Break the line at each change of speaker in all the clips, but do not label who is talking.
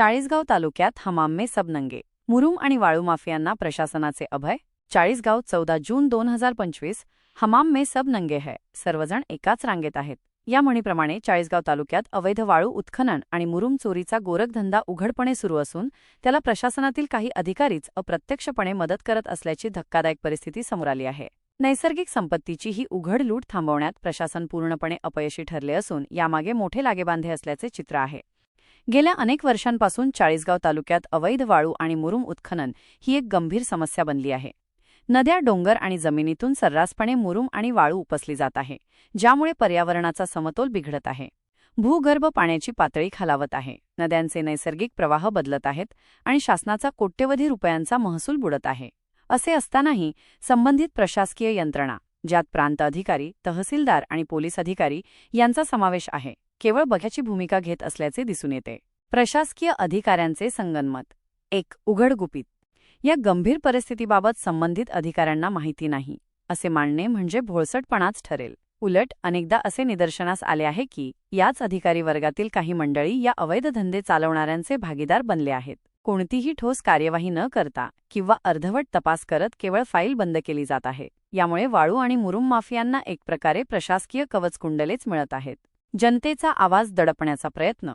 चाळीसगाव तालुक्यात हमाम्मे सबनंगे मुरुम आणि वाळू माफियांना प्रशासनाचे अभय चाळीसगाव चौदा जून दोन हजार पंचवीस हमाम्मे सबनंगे है सर्वजण एकाच रांगेत आहेत. या म्हणीप्रमाणे चाळीसगाव तालुक्यात अवैध वाळू उत्खनन आणि मुरुम चोरीचा गोरखधंदा उघडपणे सुरू असून त्याला प्रशासनातील काही अधिकारीच अप्रत्यक्षपणे मदत करत असल्याची धक्कादायक परिस्थिती समोर आली आहे. नैसर्गिक संपत्तीची ही उघड लूट थांबवण्यात प्रशासन पूर्णपणे अपयशी ठरले असून यामागे मोठे लागेबांधे असल्याचे चित्र आहे. गेल्या अनेक वर्षांपासून चाळीसगाव तालुक्यात अवैध वाळू आणि मुरुम उत्खनन ही एक गंभीर समस्या बनली आहे. नद्या डोंगर आणि जमिनीतून सर्रासपणे मुरुम आणि वाळू उपसली जात आहे ज्यामुळे पर्यावरणाचा समतोल बिघडत आहे. भूगर्भ पाण्याची पातळी खालावत आहे नद्यांचे नैसर्गिक प्रवाह बदलत आहेत आणि शासनाचा कोट्यवधी रुपयांचा महसूल बुडत आहे. असे असतानाही संबंधित प्रशासकीय यंत्रणा ज्यात प्रांत अधिकारी तहसीलदार आणि पोलीस अधिकारी यांचा समावेश आहे. केवळ बघ्याची भूमिका घेत असल्याचे दिसून येते. प्रशासकीय अधिकाऱ्यांचे संगनमत. एक उघडगुपीत. या गंभीर परिस्थितीबाबत संबंधित अधिकाऱ्यांना माहिती नाही. असे मानणे म्हणजे भोळसटपणाच ठरेल. उलट अनेकदा असे निदर्शनास आले आहे की याच अधिकारी वर्गातील काही मंडळी या अवैध धंदे चालवणाऱ्यांचे भागीदार बनले आहेत. कोणतीही ठोस कार्यवाही न करता किंवा अर्धवट तपास करत केवळ फाईल बंद केली जात आहे. यामुळे वाळू आणि मुरुम माफियांना एक प्रकारे प्रशासकीय कवचकुंडलेच मिळत आहेत. जनतेचा आवाज दडपण्याचा प्रयत्न.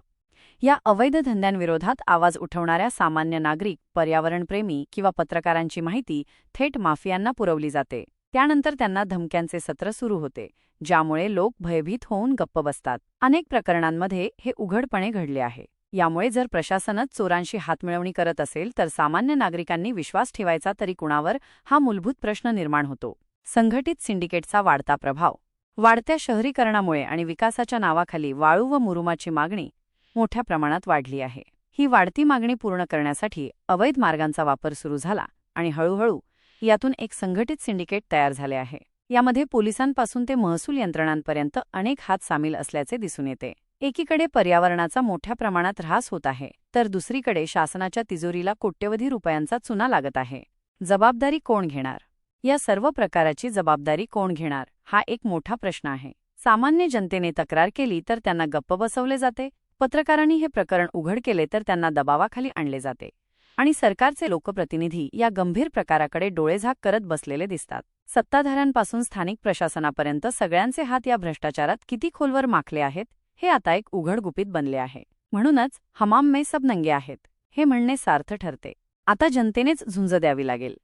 या अवैध धंद्यांविरोधात आवाज उठवणाऱ्या सामान्य नागरिक पर्यावरणप्रेमी किंवा पत्रकारांची माहिती थेट माफियांना पुरवली जाते. त्यानंतर त्यांना धमक्यांचे सत्र सुरू होते ज्यामुळे लोक भयभीत होऊन गप्प बसतात. अनेक प्रकरणांमध्ये हे उघडपणे घडले आहे. यामुळे जर प्रशासनच चोरांशी हातमिळवणी करत असेल तर सामान्य नागरिकांनी विश्वास ठेवायचा तरी कुणावर हा मूलभूत प्रश्न निर्माण होतो. संघटित सिंडिकेटचा वाढता प्रभाव. वाढत्या शहरीकरणामुळे आणि विकासाच्या नावाखाली वाळू व मुरुमाची मागणी मोठ्या प्रमाणात वाढली आहे. ही वाढती मागणी पूर्ण करण्यासाठी अवैध मार्गांचा वापर सुरू झाला आणि हळूहळू यातून एक संघटित सिंडिकेट तयार झाले आहे. यामध्ये पोलिसांपासून ते महसूल यंत्रणांपर्यंत अनेक हात सामील असल्याचे दिसून येते. एकीकडे पर्यावरणाचा मोठ्या प्रमाणात ऱ्हास होत आहे तर दुसरीकडे शासनाच्या तिजोरीला कोट्यवधी रुपयांचा चुना लागत आहे. जबाबदारी कोण घेणार? या सर्व प्रकाराची जबाबदारी कोण घेणार हा एक मोठा प्रश्न आहे. सामान्य जनतेने तक्रार केली तर त्यांना गप्प बसवले जाते पत्रकारांनी हे प्रकरण उघड केले तर त्यांना दबावाखाली आणले जाते. आणि सरकारचे लोकप्रतिनिधी या गंभीर प्रकाराकडे डोळेझाक करत बसलेले दिसतात. सत्ताधाऱ्यांपासून स्थानिक प्रशासनापर्यंत सगळ्यांचे हात या भ्रष्टाचारात किती खोलवर माखले आहेत हे आता एक उघड गुपित बनले आहे. म्हणूनच हमाम मे सब नंगे आहेत. हे म्हणणे सार्थ ठरते. आता जनतेनेच झुंज द्यावी लागेल.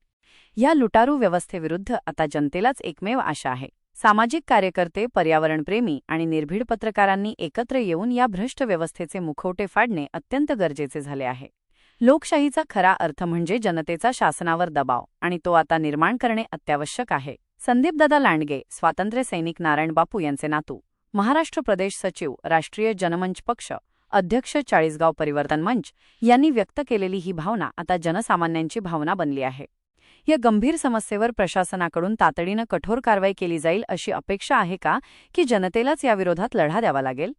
या लुटारू व्यवस्थेविरुद्ध आता जनतेलाच एकमेव आशा आहे. सामाजिक कार्यकर्ते पर्यावरणप्रेमी आणि निर्भीड पत्रकारांनी एकत्र येऊन या भ्रष्ट व्यवस्थेचे मुखवटे फाडणे अत्यंत गरजेचे झाले आहे. लोकशाहीचा खरा अर्थ म्हणजे जनतेचा शासनावर दबाव आणि तो आता निर्माण करणे अत्यावश्यक आहे. संदीपदादा लांडगे स्वातंत्र्य सैनिक नारायण बापू यांचे नातू. महाराष्ट्र प्रदेश सचिव राष्ट्रीय जनमंच पक्ष अध्यक्ष चाळीसगाव परिवर्तन मंच यांनी व्यक्त केलेली ही भावना आता जनसामान्यांची भावना बनली आहे. या गंभीर समस्येवर प्रशासनाकडून तातडीनं कठोर कारवाई केली जाईल अशी अपेक्षा आहे का की जनतेलाच याविरोधात लढा द्यावा लागेल?